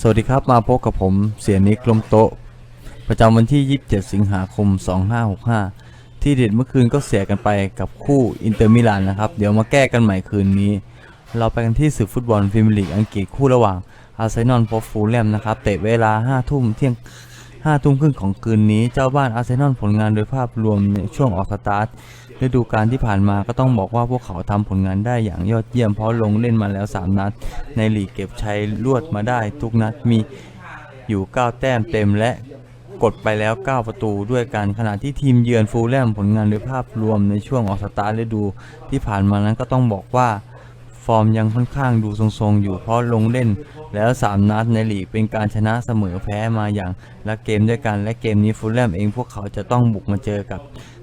สวัสดีครับมาพบกับผมเสียนิกลมโตะประจำวันที่ 27 สิงหาคม 2565 ที่เด็ดเมื่อคืนก็เสียกันไปกับคู่อินเตอร์มิลานนะครับ เดี๋ยวมาแก้กันใหม่คืนนี้ เราไปกันที่ศึกฟุตบอลพรีเมียร์ลีกอังกฤษคู่ระหว่างอาร์เซนอลพบฟูลแลมนะครับ เตะเวลา 5 ทุ่มเที่ยง 5ทุ่มครึ่งของคืนนี้เจ้าบ้านอาร์เซนอลผลงานโดยภาพรวมในช่วงออกสตาร์ทฤดูกาลที่ผ่านมาก็ต้องบอกว่าพวกเขาทำผลงานได้อย่างยอดเยี่ยมเพราะลงเล่นมาแล้ว 3 นัด ในลีกเก็บชัยรวดมาได้ทุกนัดมีอยู่ 9 แต้มเต็มและกดไปแล้ว 9 ประตูด้วยกันขณะที่ทีมเยือนฟูลแลมผลงานโดยภาพรวมในช่วงออกสตาร์ทฤดูที่ผ่านมานั้นก็ต้องบอกว่า ฟอร์มยังค่อนข้างดูทรงๆ อยู่เพราะลงเล่น แล้ว 3 นัดในลีกเป็นการชนะเสมอแพ้มาอย่างละเกมด้วยกันและเกมนี้ฟูลแลมเองพวกเขาจะต้องบุกมาเจอกับ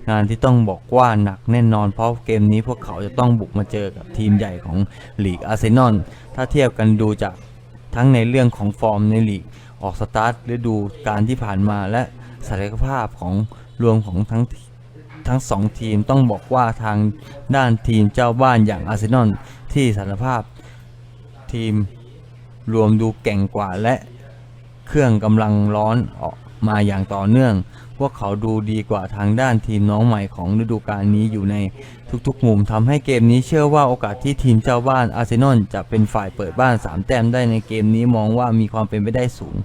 งานที่ต้องบอกว่าหนักแน่นอน เพราะเกมนี้พวกเขาจะต้องบุกมาเจอกับทีมใหญ่ของลีกอาร์เซนอลถ้าเทียบกันดูจากทั้งในเรื่องของฟอร์มในลีกออกสตาร์ทฤดูการที่ผ่านมาและศักยภาพของรวมของทั้ง ทั้งสองทีมต้องบอกว่าทางด้านทีมเจ้าบ้านอย่างอาร์เซนอลที่สารภาพทีมรวมดูเก่งกว่าและเครื่องกำลังร้อนออกมาอย่างต่อเนื่อง พวกเขาดูดีกว่าทางด้านทีมน้องใหม่ของฤดูกาลนี้อยู่ในทุกๆ มุมทำให้เกมนี้เชื่อว่าโอกาสที่ทีมเจ้าบ้านอาร์เซนอลจะเป็นฝ่ายเปิดบ้าน 3 แต้มได้ในเกมนี้มองว่ามีความเป็นไปได้สูง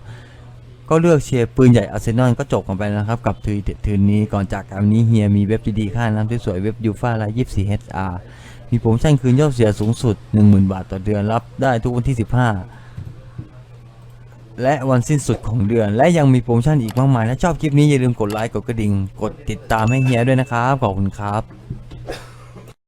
ก็เลือกเชียร์ปืนใหญ่อาร์เซนอลก็จบกันไปนะครับ กับทีเด็ดทืนนี้ก่อนจากการนี้เฮียมีเว็บดีๆค่าน้ำสวยๆเว็บยูฟ่าไลยี่สี่ HR มีโปรโมชั่นคืนยอดเสียสูงสุด 10,000 บาทต่อเดือนรับได้ทุกวันที่ 15 และวันสิ้นสุดของเดือน และยังมีโปรโมชั่นอีกมากมายถ้าชอบคลิปนี้อย่าลืมกดไลค์กดกระดิ่ง กดติดตามให้เฮียด้วยนะครับขอบคุณครับ